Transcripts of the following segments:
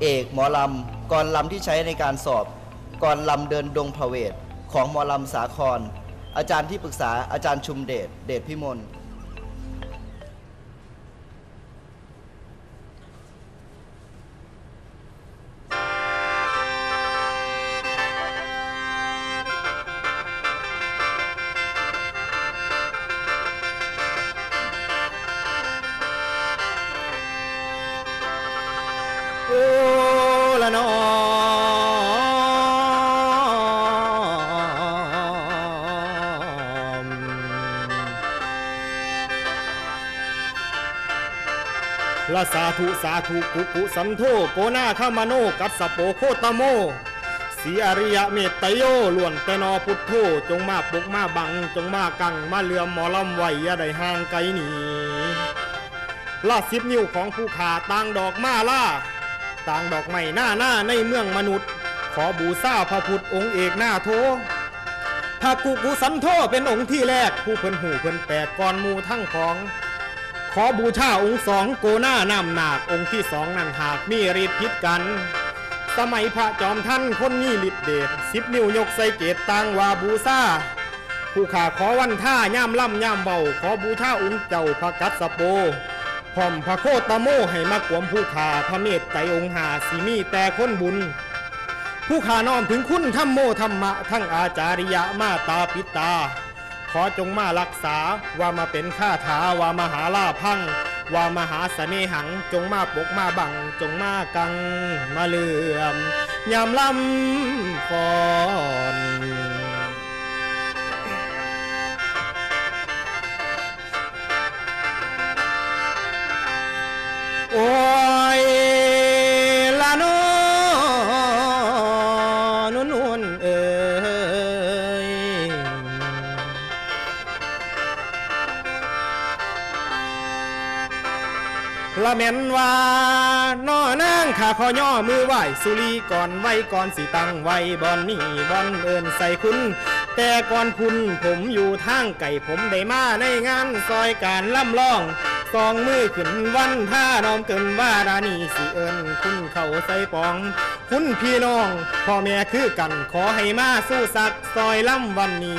เอกหมอลำกรลำที่ใช้ในการสอบกรลำเดินดงพระเวทของหมอลำสาคร อาจารย์ที่ปรึกษาอาจารย์ชุมเดชเดชพิมล ละสาธุสาธุกุกุสันโธโกนาคามโนกัสสโปโคตโมสีอริยะเมตไตโยล้วนแต่นอพุทโธจงมาปลุกมาบัง จงมากังมาเลือมหมอลำไว้อย่าได้ห่างไกลหนีลาสิบนิ้วของผู้ขาต่างดอกมาล่าต่างดอกไม้หน้าหน้าในเมืองมนุษย์ ขอบูชาพระพุทธองค์เอกหน้าโทพระกุกุสันโธเป็นองค์ที่แรกผู้เพิ่นหูเพิ่นแปลกก่อนมูทั้งของ อบูชาองค์สองโกหน้านำหนากองค์ที่สองนั่นหากมีฤทธิ์พิษกัน สมัยพระจอมท่านคนนี้ฤทธิ์เดชสิบนิ้วยกใส่เกตต่างวาบูชาผู้ขาขอวันท่าย่ามล่ำย่ามเบาขอบูชาองค์เจ้าพระกัสสโปพร้อมพระโคตโมให้มากวมผู้ขาพระเมตไตองค์หาสีมีแต่คนบุญ ผู้ขาน้อมถึงคุณธรรมโมธรรมะทั้งอาจาริยะมาตาปิตา ขอจงมารักษาว่ามาเป็นข้าถาว่ามหาลาพังว่ามหาเสน่หัง จงมาปกมาบัง จงมากังมาเลื่อมยามลำฟอนโอ้ยละโน ละแม่นว่าน้อนางข้าขอย่อมือไหวสุรีก่อนไว้ก่อนสิตั้งไว้บอนนี่บอนเอินใส่คุณ แต่ก่อนคุณผมอยู่ทางไก่ผมได้มาในงานซอยการล่ำล่องสองมือขึ้นวันท่าน้อมเกินว่ารานีสิเอิญคุณเข้าใส่ปอง คุณพี่น้องพ่อแม่คือกันขอให้มาสู้สักซอยล่ำวันนี้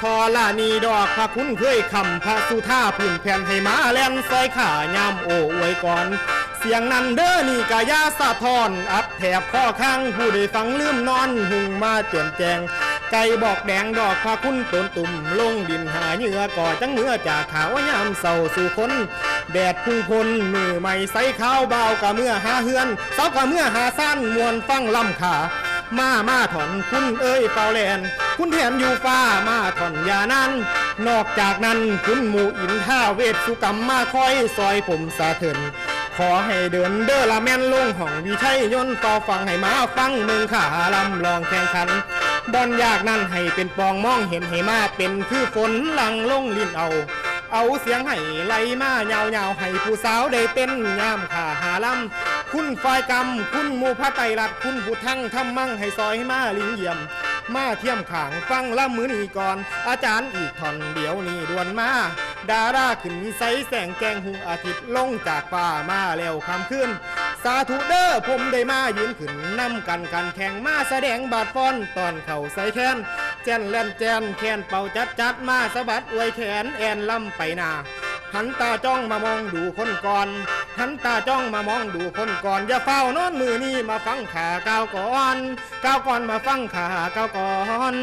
ทอลานีดอกพระคุณเคยคำพระสุธาพื้นแผ่นให้มาแล่นซอยขายามโอ้อวยก่อน เสียงนั้นเด้อนี่กายาสะทอนอับแถบข้อข้างผู้ได้ฟังลืมนอนหุงมาเจือนแจงไก่บอกแดงดอกพาคุณตนตุ่มลงดินหาเหยื่อก่อจังเมื่อจากขาวยามเศร้าสู่คนแดดพุ่งพลมือไม่ใสข้าวเบากะเมื่อหาเฮือนเสากะเมื่อหาสั้นมวนฟังลำขา มามาถอนคุณเอ้ยเปล่าแลนคุณแถมอยู่ฟ้ามาถอนยานั้น นอกจากนั้นคุณหมู่อินท่าเวทสุกรรมมาคอยซอยผมสาเถินขอให้เดินเด้อละแม่นลงห้องวิชัยยนต์ต่อฟังให้มาฟังเมืองขาลำลองแข่งขันบอนยากนั่นให้เป็นปองมองเห็นให้มาเป็นคือฝนลังลงลิ้นเอา เอาเสียงให้ไหลมาเงาเงาให้ผู้สาวได้เต้นยามขาหาลำ คุณฝ่ายกรรม คุณมูพระไตรัดคุณผู้ทั้งทำมั่งให้ซอยให้มาลิงเยี่ยม มาเทียมขางฟังละมือนีก่อน อาจารย์อีกท่อนเดี๋ยวนี้ด่วนมา ดาราขึ้นใสแสงแกงหุงอาทิตย์ลงจากป่ามาแล้วคำขึ้น สาธุเด้อผมได้มายืนขึ้นนำกันกันแข่งมาแสดงบาดฟอนตอนเข่าใส่แขนแจนแล่นแจนแขนเป่าจัดจัดมาสะบัดอวยแขนแอนล่ำไปนาหันตาจ้องมามองดูคนก่อน หันตาจ้องมามองดูคนก่อนอย่าเฝ้านอนมือนี่มาฟังข่าก้าวก่อนก้าวก่อนมาฟังข่าก้าวก่อน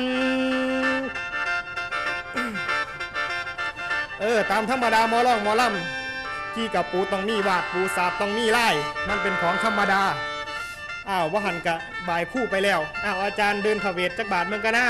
เออตามธรรมดาหมอล่องหมอล่ำที่กับปูต้องมีวาดปูสาดต้องมีไล่มันเป็นของธรรมดาอ้าวว่าหันกะบายคู่ไปแล้วอ้าวอาจารย์เดินเขเวทจักบาทเมืองกันหน้า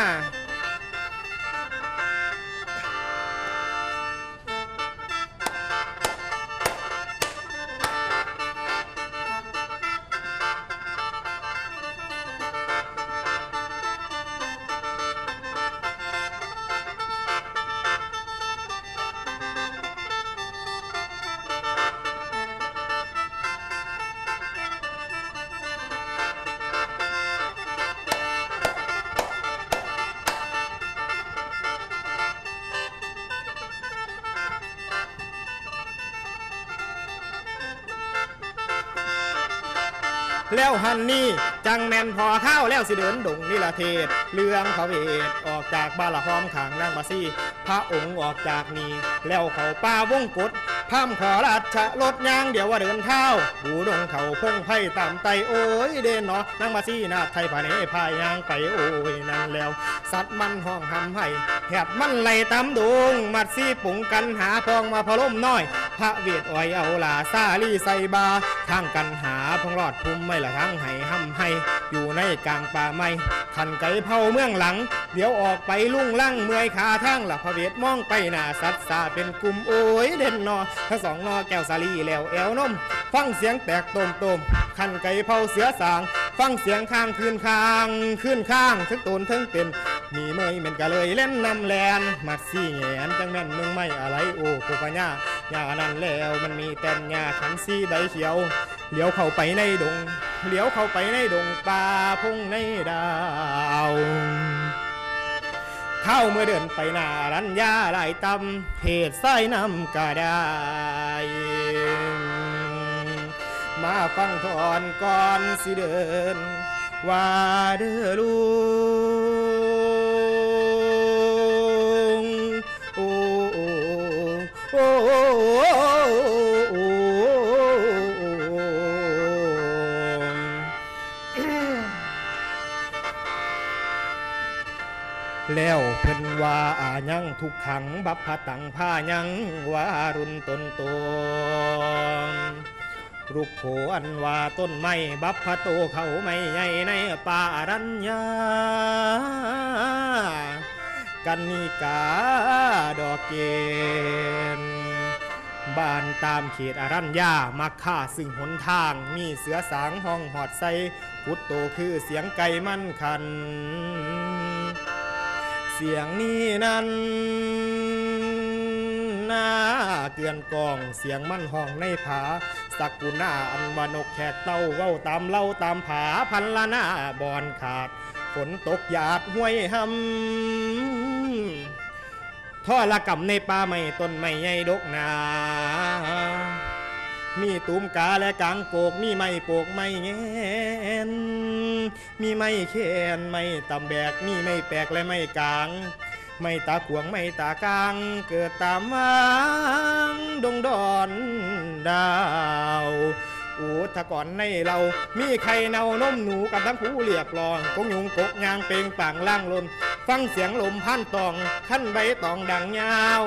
แล้วหันนี่จังแม่นพอข้าวแล้วสิเดินดงนิลเทศ เรื่องพระเวทออกจากบาละพร้อมขางนางบาซี่พระองค์ออกจากนี่แล้วเขาป่าวงกฏพามขอราชรถยางเดี๋ยวว่าเดินเท้าบูดงเขาพงไพ่ตามไตโอ้ยเด่นเนาะนางมาซี่นาไทยผาเนพายยางไปโอ้ยนั่นแล้ว สัตว์มันห้องหำให้แผดมันไหลตามดงมัดซีปุ๋งกันหาพองมาพะล่มน้อย พระเวทอ้อยเอาลาซาลี่ใส่บาทางกันหาพองรอดภูมิไม่ละทั้งให้ห้ำให้อยู่ในกลางป่าไม้ขันไก่เผาเมืองหลัง เดี๋ยวออกไปลุ่งลั่งเมื่อยขาทั้งละพระเวทมองไปหน้าสัตว์สาเป็นกลุ่มโอ้ยเด่นนอทั้งสองนอแก้วสาลีแล้วแอวนมฟังเสียงแตกตมตมขันไก่เผาเสือสาง ฟังเสียงข้างคืนข้างคืนข้างทั้งตนทั้งเป็น มีเมยเหม็นกะเลยเล่นนำแลนมัดซี่แงนจังแม่นมึงไม่อะไรโอ้กูปะญาญานั่นแล้วมันมีแต่หญ้าขันซี่ใบเขียวเลี้ยวเข้าไปในดงเลี้ยวเข้าไปในดงป่าพงในดาวเข้าเมื่อเดินไปหน้ารัญญาหลายตำเหตุไส้น้ำก็ได้มาฟังทอนก่อนสิเดิน ว่าเด้อลุง แล้วเพิ่นว่าอายังทุกขังบัพพตังผ้ายังวารุณตนตนรูปโขอันว่าต้นไม้บัพพโตเขาไม่ใหญ่ในป่ารัญญากันนิกาดอกเกนบ้านตามเขตอรัญญามักฆ่าซึ่งหนทางมีเสือสางห้องหอดใสพุดโตคือเสียงไก่มั่นคัน เสียงนี้นั้นน่าเกลือนกองเสียงมั่นห้องในผาสักกุณาอันวานกแขกเต้าเว้าตามเล่าตามผาพันละหน้าบอนขาด ฝนตกหยาดห้วยหำท่อละกำในป่าไม่ต้นไม่ใหญ่ดกนา มีตูมกาและกางโกกมีไม้โปกไม้แงนมีไม้แคนไม้ตำแบก มีไม้แปลกและไม้กาง ไม่ตาขวงไม่ตากลาง เกิดตามวางดงดอนดาวอูถ้าก่อนในเรา มีไข่เน่านมหนูกับทั้งผู้เรียบรองกงยุงกกยางเปงป่างล่างลน ฟังเสียงลมพันตองขั้นใบตองดังยาว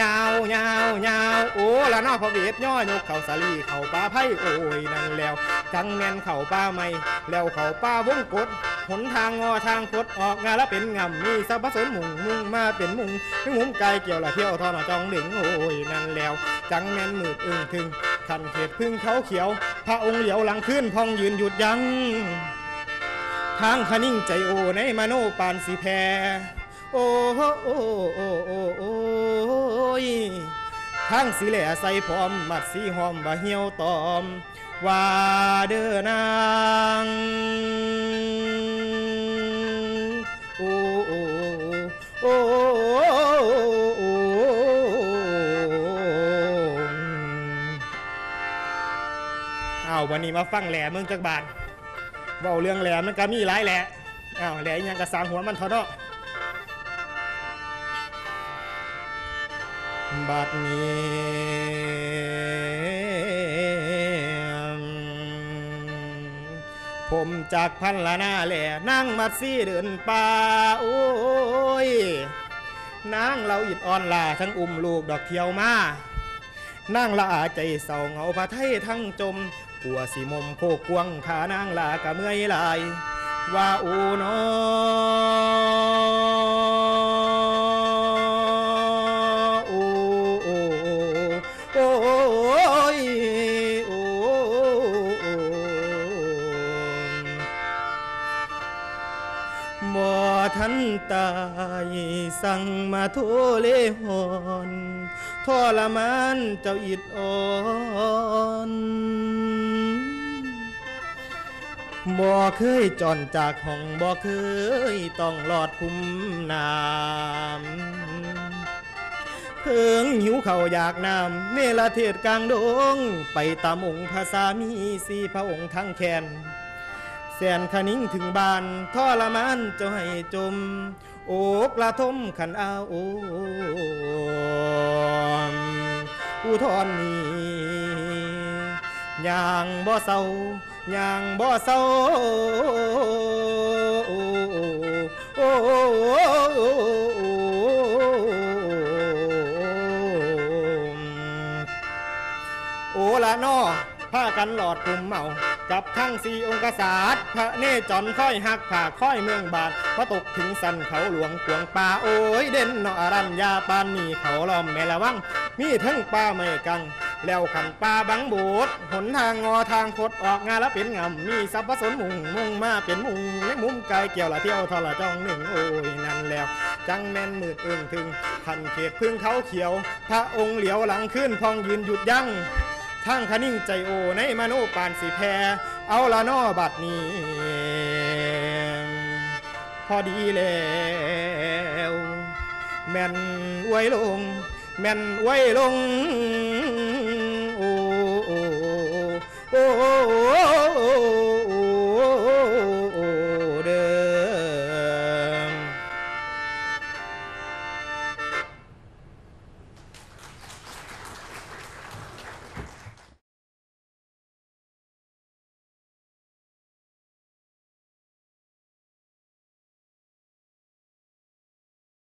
ยาวยาวยาวโอ้ละนอพระเวทย่อยกเข่าสาลีเข่าป้าไพ่โอ้ยนั่นแล้วจังแม่นเข่าป้าไม่แล้วเข่าป้าวงกดหนทางงอทางคดออกงานล้วเป็นงำมีสับสมมุงมุงมาเป็นมุงทั้งมุมไกลเกี่ยวละเที่ยวทอนาจองดึงโอ้ยนั่นแล้วจังแม่นมืดอึ้งถึงขันเขตพึ่งเขาเขียว พระองค์เหลียวหลังขึ้นพองยืนหยุดยัง้ง ทางคนิ่งใจโอในมโนปานสีแพโอ้โอ้โอ้โอ้โอ้โอ้ยทางสีแหล่ใส่พร้อมมัดสีหอมบะเหี่ยวตอม ว่าเด้อนางโอ้โอ้โอ้โอ้อ้าววันนี้มาฟังแหล่เมืองจักบาท เว้าเรื่องแหล่มันก็มีหลายแหล่อ้าวแหล่อิหยังกระสางหัวมันเทอเนาะบัดนี้ผมจากพันละหน้าแหล่นั่งมัดซี่เดินป่าโอ้ยนางเราอิดอ่อนลาทั้งอุ้มลูกดอกเขียวมานางละอาใจเศร้าเหงาพระไทยทั้งจม กลัวสิมมโคกวงขานางลากะเมื่อยลาย ว่าอูนออ้โอยโอบ่ทันตายสั่งมาโทเลหอนทรมานเจ้าอิดอ่อน บ่เคยจอนจากห้องบ่เคยต้องหลอดคุ้มน้ำเพิ่งหิวเขาอยากน้ำเนรเทศกลางดง ไปตามองค์ภาษามีสีพระองค์ทั้งแคนแสนขนิ่งถึงบ้านทรมานจ้าให้จม โอกละทมขันเอาโอมอุทธรนี้ย่างบ่เศร้า ย่างบ่เศร้าโอ้ละนอผ้ากันหลอดกลุ่มเมา กับทั้งสี่องค์กษัตริย์พระเนจรค่อยหักผ่าค่อยเมืองบาทพระตกถึงสันเขาหลวงกวงป่าโอ้ยเด่นนอรัญญาปานนีเขาล้อมแม่ละวัง มีทั้งป่าไม่กัง แล้วขันป่าบังบูดหนทางงอทางคดออกงานแล้วเป็นงำมีสัพพสนมุงมุงมาเป็นมุงในมุมไกลเกี่ยวละเที่ยวทอละจ้องหนึ่งโอ้ยนั่นแล้ว จังแม่นมืดเอิงถึงทันเขตพึ่งเขาเขียว พระองค์เหลียวหลังขึ้นพองยืนหยุดยั้งทั้งคนิ่งใจโอในมโนปานสีแพรเอาละนอบัดนี้ พอดีแล้วแม่นไว้ลง แม่นไว้ลง